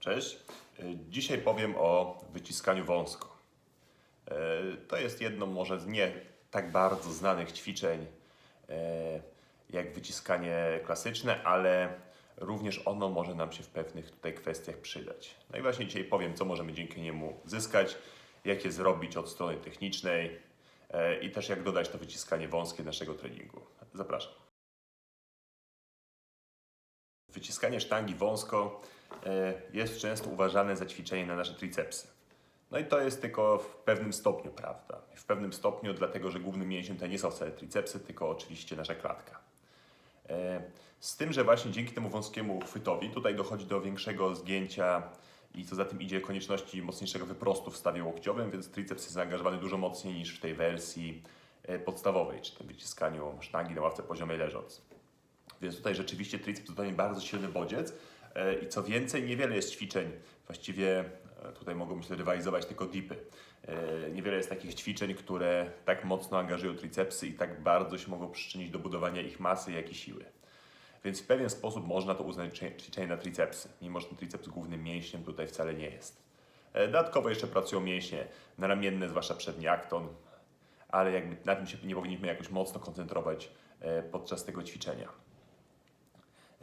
Cześć. Y, Dzisiaj powiem o wyciskaniu wąsko. Y, To jest jedno może z nie tak bardzo znanych ćwiczeń y, jak wyciskanie klasyczne, ale również ono może nam się w pewnych tutaj kwestiach przydać. No i właśnie dzisiaj powiem, co możemy dzięki niemu zyskać, jak je zrobić od strony technicznej i też jak dodać to wyciskanie wąskie naszego treningu. Zapraszam. Wyciskanie sztangi wąsko e, jest często uważane za ćwiczenie na nasze tricepsy. No i to jest tylko w pewnym stopniu prawda. W pewnym stopniu, dlatego że głównym mięśniem to nie są wcale tricepsy, tylko oczywiście nasza klatka. E, Z tym, że właśnie dzięki temu wąskiemu uchwytowi tutaj dochodzi do większego zgięcia i co za tym idzie konieczności mocniejszego wyprostu w stawie łokciowym, więc triceps jest zaangażowany dużo mocniej niż w tej wersji e, podstawowej, czy tym wyciskaniu sztangi na ławce poziomej leżąc. Więc tutaj rzeczywiście triceps to daje bardzo silny bodziec e, i co więcej, niewiele jest ćwiczeń, właściwie e, tutaj mogą myślę rywalizować tylko dipy. E, Niewiele jest takich ćwiczeń, które tak mocno angażują tricepsy i tak bardzo się mogą przyczynić do budowania ich masy, jak i siły. Więc w pewien sposób można to uznać ćwiczenie na tricepsy, mimo że ten triceps głównym mięśniem tutaj wcale nie jest. E, Dodatkowo jeszcze pracują mięśnie naramienne, zwłaszcza przedni akton, ale jakby na tym się nie powinniśmy jakoś mocno koncentrować e, podczas tego ćwiczenia.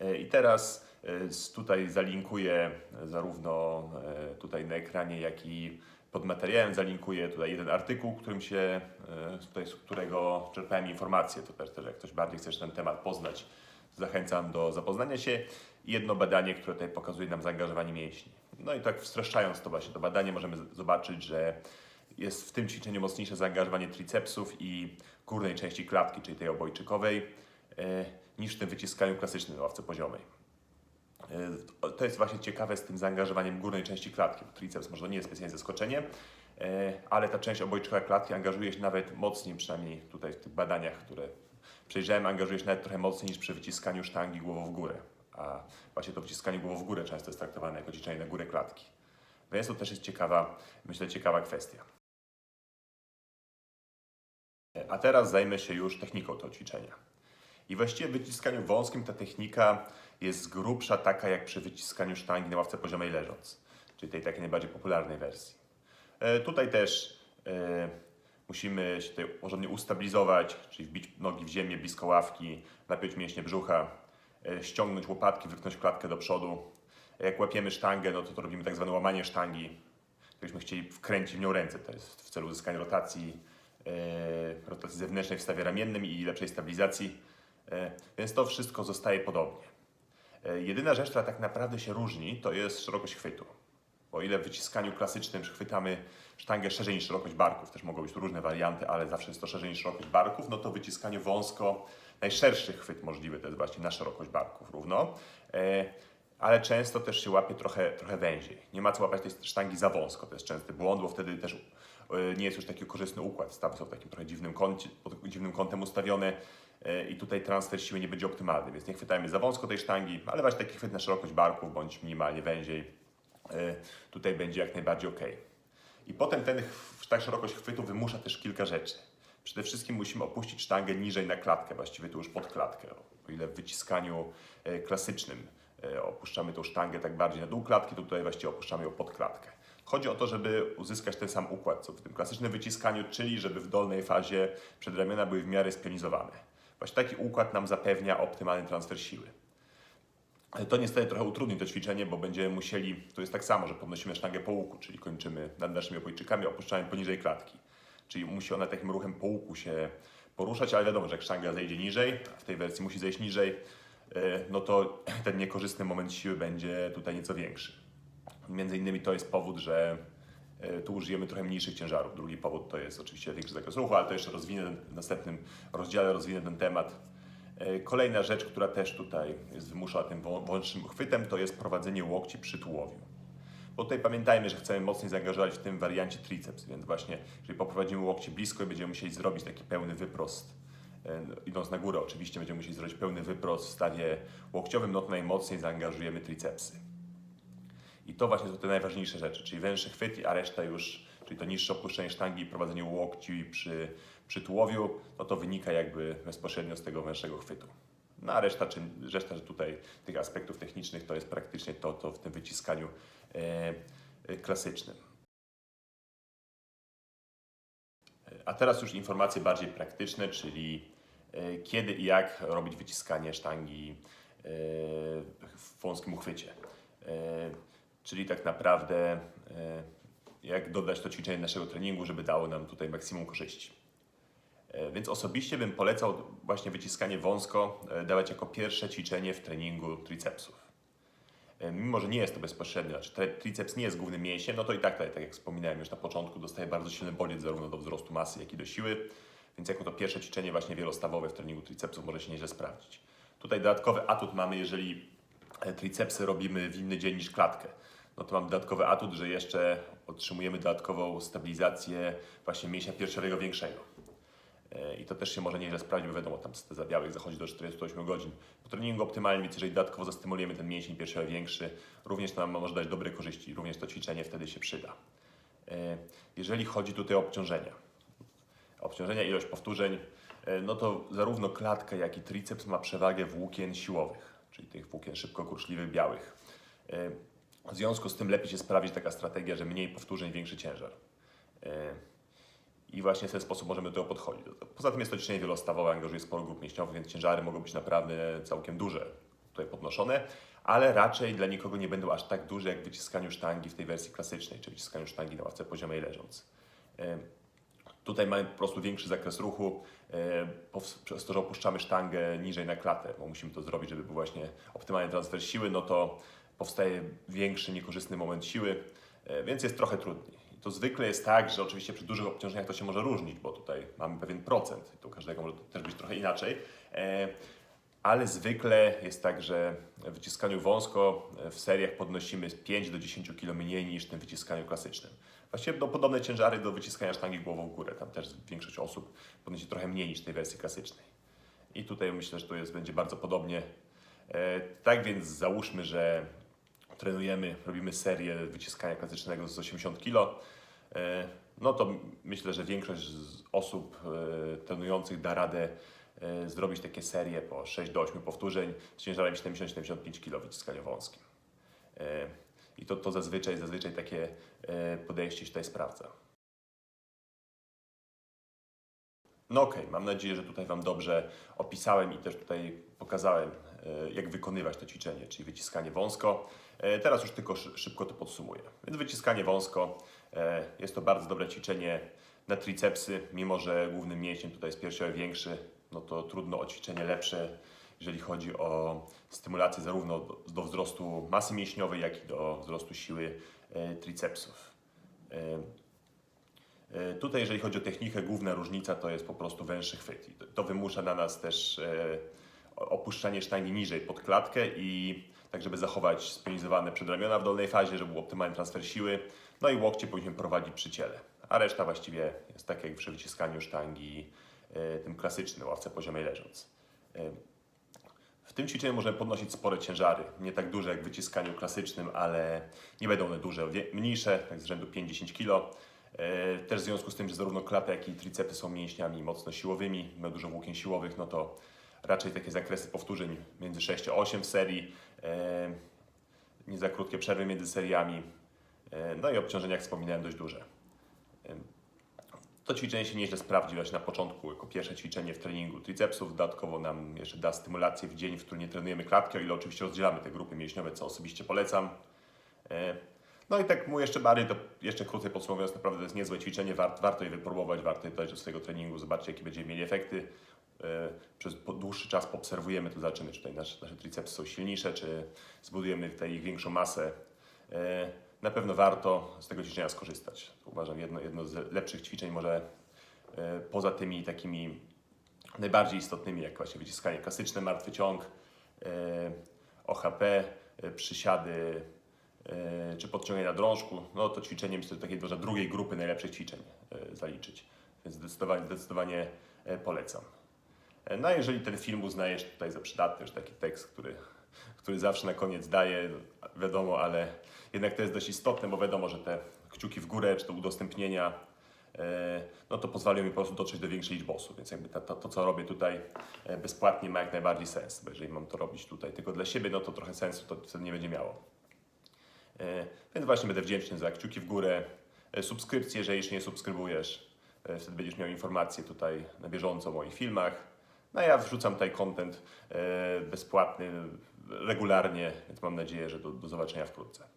E, I teraz e, tutaj zalinkuję zarówno e, tutaj na ekranie, jak i pod materiałem zalinkuję tutaj jeden artykuł, którym się, tutaj, z którego czerpałem informacje. To też, jak ktoś bardziej chce ten temat poznać, zachęcam do zapoznania się. I jedno badanie, które tutaj pokazuje nam zaangażowanie mięśni. No i tak streszczając to właśnie to badanie, możemy zobaczyć, że jest w tym ćwiczeniu mocniejsze zaangażowanie tricepsów i górnej części klatki, czyli tej obojczykowej, niż tym wyciskaniu klasycznym na ławce poziomej. E, To jest właśnie ciekawe z tym zaangażowaniem górnej części klatki. Triceps może nie jest specjalnie zaskoczenie, e, ale ta część obojczykowa klatki angażuje się nawet mocniej, przynajmniej tutaj w tych badaniach, które przejrzałem, angażuje się nawet trochę mocniej niż przy wyciskaniu sztangi głową w górę. A właśnie to wyciskanie głową w górę często jest traktowane jako ćwiczenie na górę klatki. Więc to też jest ciekawa, myślę, ciekawa kwestia. E, A teraz zajmę się już techniką tego ćwiczenia. I właściwie w wyciskaniu wąskim ta technika jest grubsza taka jak przy wyciskaniu sztangi na ławce poziomej leżąc, czyli tej takiej najbardziej popularnej wersji. E, tutaj też e, musimy się tutaj porządnie ustabilizować, czyli wbić nogi w ziemię blisko ławki, napiąć mięśnie brzucha, e, ściągnąć łopatki, wypchnąć klatkę do przodu. Jak łapiemy sztangę, no to, to robimy tak zwane łamanie sztangi. Gdybyśmy chcieli wkręcić w nią ręce, to jest w celu uzyskania rotacji, rotacji zewnętrznej w stawie ramiennym i lepszej stabilizacji. E, Więc to wszystko zostaje podobnie. E, Jedyna rzecz, która tak naprawdę się różni, to jest szerokość chwytu. O ile w wyciskaniu klasycznym chwytamy sztangę szerzej niż szerokość barków, też mogą być tu różne warianty, ale zawsze jest to szerzej niż szerokość barków, no to w wyciskaniu wąsko najszerszy chwyt możliwy to jest właśnie na szerokość barków równo. E, ale często też się łapie trochę, trochę węziej. Nie ma co łapać tej sztangi za wąsko, to jest częsty błąd, bo wtedy też nie jest już taki korzystny układ. Stawy są w takim trochę dziwnym, kącie, dziwnym kątem ustawione i tutaj transfer siły nie będzie optymalny, więc nie chwytajmy za wąsko tej sztangi, ale właśnie taki chwyt na szerokość barków bądź minimalnie węziej e, tutaj będzie jak najbardziej ok. I potem ten, ch- ta szerokość chwytu wymusza też kilka rzeczy. Przede wszystkim musimy opuścić sztangę niżej na klatkę, właściwie tu już pod klatkę. O ile w wyciskaniu e, klasycznym e, opuszczamy tą sztangę tak bardziej na dół klatki, to tutaj właściwie opuszczamy ją pod klatkę. Chodzi o to, żeby uzyskać ten sam układ, co w tym klasycznym wyciskaniu, czyli żeby w dolnej fazie przedramiona były w miarę spionizowane. Właśnie taki układ nam zapewnia optymalny transfer siły. Ale To niestety trochę utrudni to ćwiczenie, bo będziemy musieli, to jest tak samo, że podnosimy sztangę po łuku, czyli kończymy nad naszymi obojczykami, opuszczamy poniżej klatki. Czyli musi ona takim ruchem po łuku się poruszać, ale wiadomo, że jak sztanga zejdzie niżej, w tej wersji musi zejść niżej, e, no to ten niekorzystny moment siły będzie tutaj nieco większy. Między innymi to jest powód, że tu użyjemy trochę mniejszych ciężarów. Drugi powód to jest oczywiście większy zakres ruchu, ale to jeszcze rozwinę w następnym rozdziale, rozwinę ten temat. E, Kolejna rzecz, która też tutaj jest wymuszona tym wą- wąższym uchwytem, to jest prowadzenie łokci przy tułowiu. Bo tutaj pamiętajmy, że chcemy mocniej zaangażować w tym wariancie triceps, więc właśnie, jeżeli poprowadzimy łokcie blisko będziemy musieli zrobić taki pełny wyprost, e, idąc na górę oczywiście będziemy musieli zrobić pełny wyprost w stawie łokciowym, no to najmocniej zaangażujemy tricepsy. I to właśnie są te najważniejsze rzeczy, czyli węższy chwyt, a reszta już, czyli to niższe opuszczenie sztangi i prowadzenie łokci przy, przy tułowiu, no to wynika jakby bezpośrednio z tego węższego chwytu. No a reszta, czy, reszta tutaj tych aspektów technicznych to jest praktycznie to, co w tym wyciskaniu e, e, klasycznym. A teraz już informacje bardziej praktyczne, czyli e, kiedy i jak robić wyciskanie sztangi e, w wąskim uchwycie. E, Czyli tak naprawdę e, jak dodać to ćwiczenie naszego treningu, żeby dało nam tutaj maksimum korzyści. E, Więc osobiście bym polecał właśnie wyciskanie wąsko e, dawać jako pierwsze ćwiczenie w treningu tricepsów. Mimo, że nie jest to bezpośrednio, znaczy tri- triceps nie jest głównym mięsiem, no to i tak, tak jak wspominałem już na początku, dostaje bardzo silny bodziec zarówno do wzrostu masy, jak i do siły, więc jako to pierwsze ćwiczenie właśnie wielostawowe w treningu tricepsów może się nieźle sprawdzić. Tutaj dodatkowy atut mamy, jeżeli tricepsy robimy w inny dzień niż klatkę. No to mamy dodatkowy atut, że jeszcze otrzymujemy dodatkową stabilizację właśnie mięśnia piersiowego większego. E, I to też się może nieźle sprawdzić, bo wiadomo, tam z białych zachodzi do 48 godzin. Po treningu optymalnym, więc jeżeli dodatkowo zastymulujemy ten mięsień piersiowy większy, również to nam może dać dobre korzyści, również to ćwiczenie wtedy się przyda. E, Jeżeli chodzi tutaj o obciążenia, obciążenia, ilość powtórzeń, e, no to zarówno klatka, jak i triceps ma przewagę włókien siłowych, czyli tych włókien szybko kurczliwych, białych. W związku z tym lepiej się sprawdzić taka strategia, że mniej powtórzeń, większy ciężar. I właśnie w ten sposób możemy do tego podchodzić. Poza tym jest to ćwiczenie wielostawowe, angażuje sporo grup mięśniowych, więc ciężary mogą być naprawdę całkiem duże tutaj podnoszone, ale raczej dla nikogo nie będą aż tak duże jak w wyciskaniu sztangi w tej wersji klasycznej, czy wyciskaniu sztangi na ławce poziomej leżąc. Tutaj mamy po prostu większy zakres ruchu, przez to, że opuszczamy sztangę niżej na klatę, bo musimy to zrobić, żeby był właśnie optymalny transfer siły, no to powstaje większy niekorzystny moment siły, e, więc jest trochę trudniej. I to zwykle jest tak, że oczywiście przy dużych obciążeniach to się może różnić, bo tutaj mamy pewien procent i tu każdego może też być trochę inaczej. E, ale zwykle jest tak, że w wyciskaniu wąsko e, w seriach podnosimy z 5 do 10 kg mniej niż w tym wyciskaniu klasycznym. Właściwie no, podobne ciężary do wyciskania sztangi głową w górę. Tam też większość osób podnosi trochę mniej niż tej wersji klasycznej. I tutaj myślę, że to jest, będzie bardzo podobnie. Tak więc załóżmy, że trenujemy, robimy serię wyciskania klasycznego z 80 kg. E, no to myślę, że większość osób e, trenujących da radę e, zrobić takie serie po 6 do 8 powtórzeń z ciężarem 70-75 kg w wyciskaniu wąskim. I to, to zazwyczaj, zazwyczaj takie podejście się tutaj sprawdza. No okej, mam nadzieję, że tutaj Wam dobrze opisałem i też tutaj pokazałem, jak wykonywać to ćwiczenie, czyli wyciskanie wąsko. E, Teraz już tylko szy- szybko to podsumuję. Więc wyciskanie wąsko e, jest to bardzo dobre ćwiczenie na tricepsy, mimo że głównym mięśniem tutaj jest piersiowy większy, no to trudno o ćwiczenie lepsze, jeżeli chodzi o stymulację zarówno do, wzrostu masy mięśniowej, jak i do wzrostu siły e, tricepsów. E, E, Tutaj, jeżeli chodzi o technikę, główna różnica to jest po prostu węższy chwyt. To- wymusza na nas też e, opuszczanie sztangi niżej pod klatkę i tak, żeby zachować spionizowane przedramiona w dolnej fazie, żeby był optymalny transfer siły. No i łokcie powinniśmy prowadzić przy ciele. A reszta właściwie jest tak jak przy wyciskaniu sztangi e, tym klasycznym, ławce poziomej leżąc. E, w tym ćwiczeniu możemy podnosić spore ciężary. Nie tak duże jak w wyciskaniu klasycznym, ale nie będą one duże, mniejsze, tak z rzędu 5-10 kg. E, Też w związku z tym, że zarówno klata, jak i tricepy są mięśniami mocno siłowymi, mają dużo włókien siłowych, no to raczej takie zakresy powtórzeń między 6 a 8 w serii, nie za krótkie przerwy między seriami, no i obciążenia, jak wspominałem, dość duże. To ćwiczenie się nieźle sprawdzi właśnie na początku, jako pierwsze ćwiczenie w treningu tricepsów. Dodatkowo nam jeszcze da stymulację w dzień, w którym nie trenujemy klatki, o ile oczywiście rozdzielamy te grupy mięśniowe, co osobiście polecam. No i tak mu jeszcze bardziej, to jeszcze krócej podsumowując, naprawdę to jest niezłe ćwiczenie, wart, warto je wypróbować, warto je dodać do swojego treningu, zobaczyć jakie będziemy mieli efekty. E, Przez dłuższy czas poobserwujemy, to zobaczymy, czy tutaj nasze, nasze tricepsy są silniejsze, czy zbudujemy tutaj ich większą masę. E, Na pewno warto z tego ćwiczenia skorzystać. Uważam jedno, jedno z lepszych ćwiczeń, może e, poza tymi takimi najbardziej istotnymi, jak właśnie wyciskanie klasyczne, martwy ciąg, OHP, przysiady czy podciąganie na drążku, no to ćwiczenie myślę, że takiej drugiej grupy najlepszych ćwiczeń zaliczyć. Więc zdecydowanie, zdecydowanie polecam. No a jeżeli ten film uznajesz tutaj za przydatny, już taki tekst, który, który zawsze na koniec daję, wiadomo, ale jednak to jest dość istotne, bo wiadomo, że te kciuki w górę, czy to udostępnienia, e, no to pozwalają mi po prostu dotrzeć do większej liczby osób, więc jakby to, to, to co robię tutaj e, bezpłatnie ma jak najbardziej sens, bo jeżeli mam to robić tutaj tylko dla siebie, no to trochę sensu to wtedy nie będzie miało. E, Więc właśnie będę wdzięczny za kciuki w górę, subskrypcję, jeżeli jeszcze nie subskrybujesz. Wtedy będziesz miał informacje tutaj na bieżąco o moich filmach. No ja wrzucam tutaj content e, bezpłatny, regularnie, więc mam nadzieję, że do, do zobaczenia wkrótce.